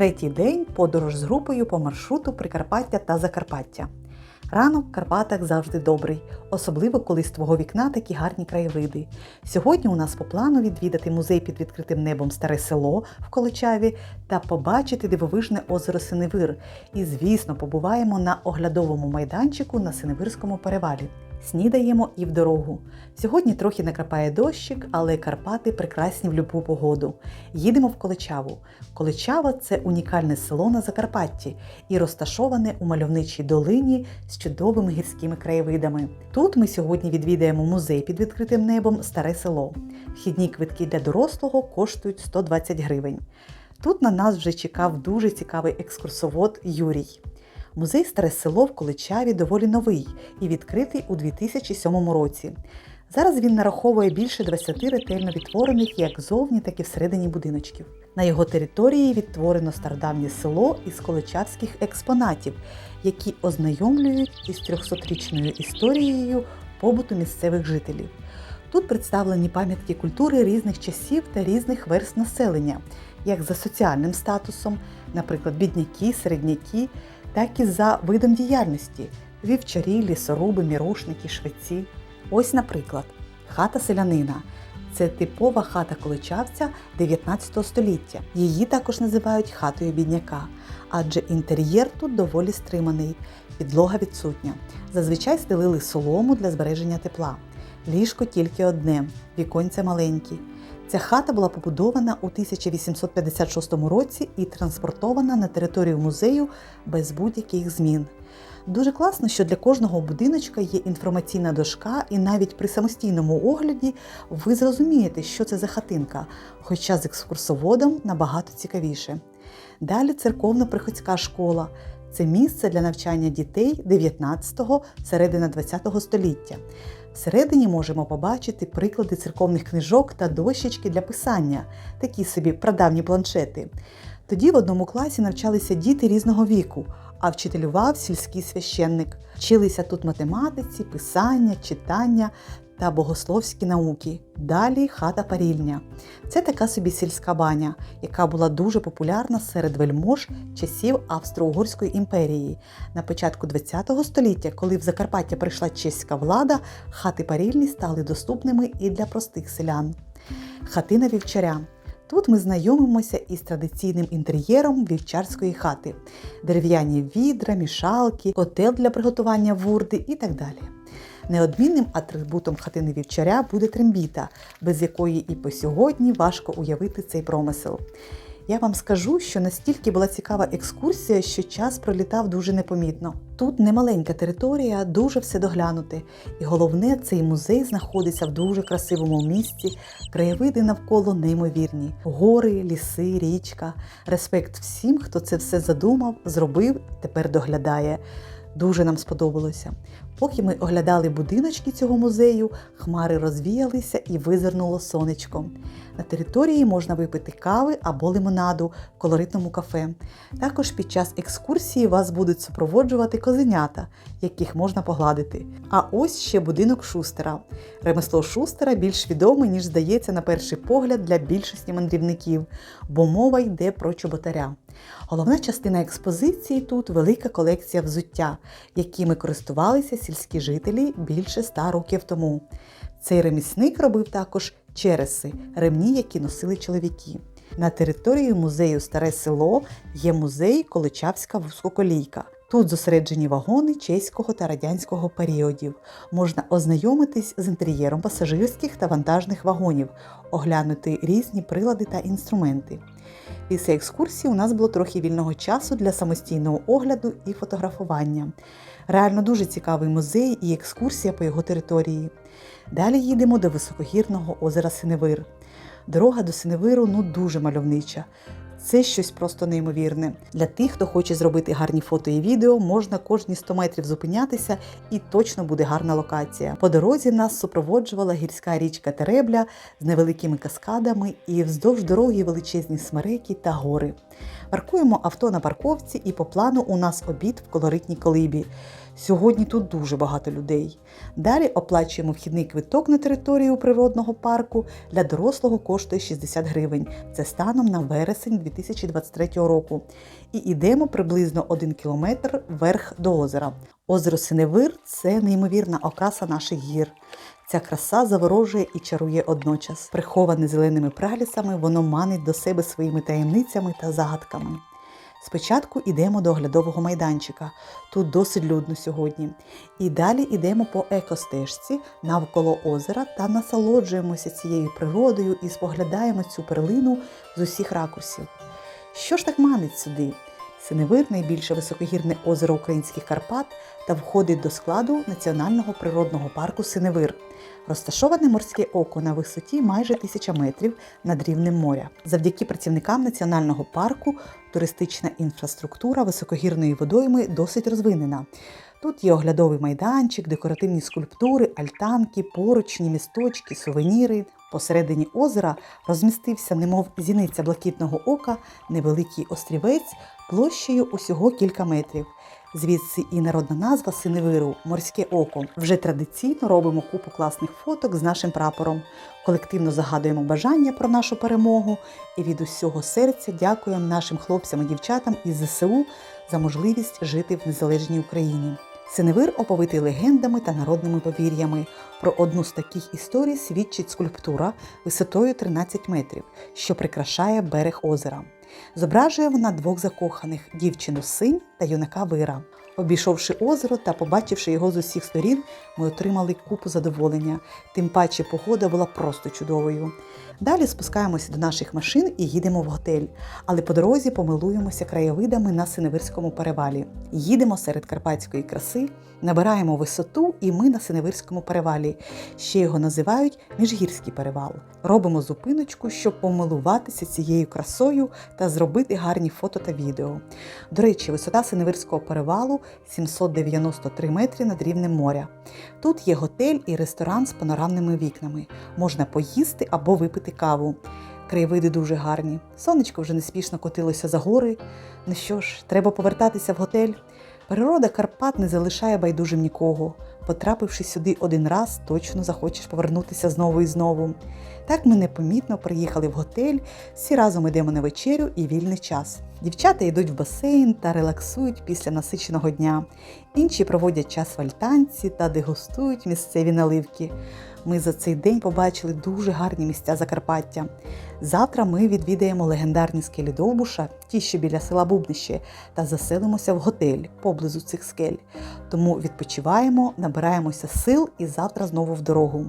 Третій день подорож з групою по маршруту Прикарпаття та Закарпаття. Ранок в Карпатах завжди добрий, особливо коли з твого вікна такі гарні краєвиди. Сьогодні у нас по плану відвідати музей під відкритим небом Старе село в Количаві та побачити дивовижне озеро Синевир. І, звісно, побуваємо на оглядовому майданчику на Синевирському перевалі. Снідаємо і в дорогу. Сьогодні трохи накрапає дощик, але Карпати прекрасні в любу погоду. Їдемо в Количаву. Количава це унікальне село на Закарпатті і розташоване у мальовничій долині з чудовими гірськими краєвидами. Тут ми сьогодні відвідаємо музей під відкритим небом Старе село. Вхідні квитки для дорослого коштують 120 гривень. Тут на нас вже чекав дуже цікавий екскурсовод Юрій. Музей Старе село в Количаві доволі новий і відкритий у 2007 році. Зараз він нараховує більше 20 ретельно відтворених як зовні, так і всередині будиночків. На його території відтворено стародавнє село із количавських експонатів, які ознайомлюють із 300-річною історією побуту місцевих жителів. Тут представлені пам'ятки культури різних часів та різних верст населення, як за соціальним статусом, наприклад, бідняки, середняки, так і за видом діяльності вівчарі, лісоруби, мірошники, швеці. Ось, наприклад, хата селянина. Це типова хата количавця 19 століття. Її також називають хатою бідняка, адже інтер'єр тут доволі стриманий, підлога відсутня. Зазвичай стелили солому для збереження тепла. Ліжко тільки одне, віконця маленькі. Ця хата була побудована у 1856 році і транспортована на територію музею без будь-яких змін. Дуже класно, що для кожного будиночка є інформаційна дошка, і навіть при самостійному огляді ви зрозумієте, що це за хатинка, хоча з екскурсоводом набагато цікавіше. Далі церковно-приходська школа. Це місце для навчання дітей 19-го, середина 20-го століття. Всередині можемо побачити приклади церковних книжок та дощечки для писання, такі собі прадавні планшети. Тоді в одному класі навчалися діти різного віку, а вчителював сільський священник. Вчилися тут математиці, писання, читання та богословські науки. Далі хата парільня. Це така собі сільська баня, яка була дуже популярна серед вельмож часів Австро-Угорської імперії. На початку ХХ століття, коли в Закарпаття прийшла чеська влада, хати парільні стали доступними і для простих селян. Хатина вівчаря. Тут ми знайомимося із традиційним інтер'єром вівчарської хати: дерев'яні відра, мішалки, котел для приготування вурди і так далі. Неодмінним атрибутом хатини вівчаря буде трембіта, без якої і по сьогодні важко уявити цей промисел. Я вам скажу, що настільки була цікава екскурсія, що час пролітав дуже непомітно. Тут немаленька територія, дуже все доглянути. І головне, цей музей знаходиться в дуже красивому місці, краєвиди навколо неймовірні: гори, ліси, річка. Респект всім, хто це все задумав, зробив тепер доглядає. Дуже нам сподобалося. Поки ми оглядали будиночки цього музею, хмари розвіялися і визирнуло сонечко. На території можна випити кави або лимонаду в колоритному кафе. Також під час екскурсії вас будуть супроводжувати козенята, яких можна погладити. А ось ще будинок шустера. Ремесло шустера більш відоме, ніж здається на перший погляд для більшості мандрівників, бо мова йде про чоботаря. Головна частина експозиції тут велика колекція взуття, якими користувалися сільські жителі більше ста років тому. Цей ремісник робив також череси, ремні, які носили чоловіки. На території музею Старе село є музей Количавська вузькоколійка. Тут зосереджені вагони чеського та радянського періодів. Можна ознайомитись з інтер'єром пасажирських та вантажних вагонів, оглянути різні прилади та інструменти. Після екскурсії у нас було трохи вільного часу для самостійного огляду і фотографування. Реально дуже цікавий музей і екскурсія по його території. Далі їдемо до високогірного озера Синевир. Дорога до Синевиру ну дуже мальовнича. Це щось просто неймовірне. Для тих, хто хоче зробити гарні фото і відео, можна кожні 100 метрів зупинятися і точно буде гарна локація. По дорозі нас супроводжувала гірська річка Теребля з невеликими каскадами і вздовж дороги величезні смереки та гори. Паркуємо авто на парковці і по плану у нас обід в колоритній колибі. Сьогодні тут дуже багато людей. Далі оплачуємо вхідний квиток на територію природного парку. Для дорослого коштує 60 гривень. Це станом на вересень 2023 року. І йдемо приблизно 1 кілометр вверх до озера. Озеро Синевир це неймовірна окраса наших гір. Ця краса заворожує і чарує одночас. Приховане зеленими пралісами, воно манить до себе своїми таємницями та загадками. Спочатку йдемо до оглядового майданчика. Тут досить людно сьогодні. І далі йдемо по екостежці навколо озера та насолоджуємося цією природою і споглядаємо цю перлину з усіх ракурсів. Що ж так манить сюди? Синевир найбільше високогірне озеро українських Карпат та входить до складу Національного природного парку Синевир. Розташоване морське око на висоті майже тисяча метрів над рівнем моря. Завдяки працівникам національного парку туристична інфраструктура високогірної водойми досить розвинена. Тут є оглядовий майданчик, декоративні скульптури, альтанки, поручні, місточки, сувеніри. Посередині озера розмістився, немов зіниця блакитного ока, невеликий острівець площею усього кілька метрів. Звідси і народна назва Синевиру морське око. Вже традиційно робимо купу класних фоток з нашим прапором. Колективно загадуємо бажання про нашу перемогу і від усього серця дякуємо нашим хлопцям і дівчатам із ЗСУ за можливість жити в незалежній Україні. Синевир оповитий легендами та народними повір'ями. Про одну з таких історій свідчить скульптура висотою 13 метрів, що прикрашає берег озера. Зображує вона двох закоханих дівчину синь та юнака вира. Обійшовши озеро та побачивши його з усіх сторін, ми отримали купу задоволення. Тим паче погода була просто чудовою. Далі спускаємося до наших машин і їдемо в готель, але по дорозі помилуємося краєвидами на Синевирському перевалі. Їдемо серед карпатської краси, набираємо висоту, і ми на Синевирському перевалі. Ще його називають Міжгірський перевал. Робимо зупиночку, щоб помилуватися цією красою та зробити гарні фото та відео. До речі, висота Синевирського перевалу 793 метри над рівнем моря. Тут є готель і ресторан з панорамними вікнами. Можна поїсти або випити каву. Краєвиди дуже гарні. Сонечко вже неспішно котилося за гори. Ну що ж, треба повертатися в готель. Природа Карпат не залишає байдужим нікого. Потрапивши сюди один раз, точно захочеш повернутися знову і знову. Так ми непомітно приїхали в готель, всі разом йдемо на вечерю і вільний час. Дівчата йдуть в басейн та релаксують після насиченого дня. Інші проводять час в альтанці та дегустують місцеві наливки. Ми за цей день побачили дуже гарні місця Закарпаття. Завтра ми відвідаємо легендарні скелі Довбуша, ті, що біля села Бубнище, та заселимося в готель поблизу цих скель. Тому відпочиваємо, набираємося сил і завтра знову в дорогу.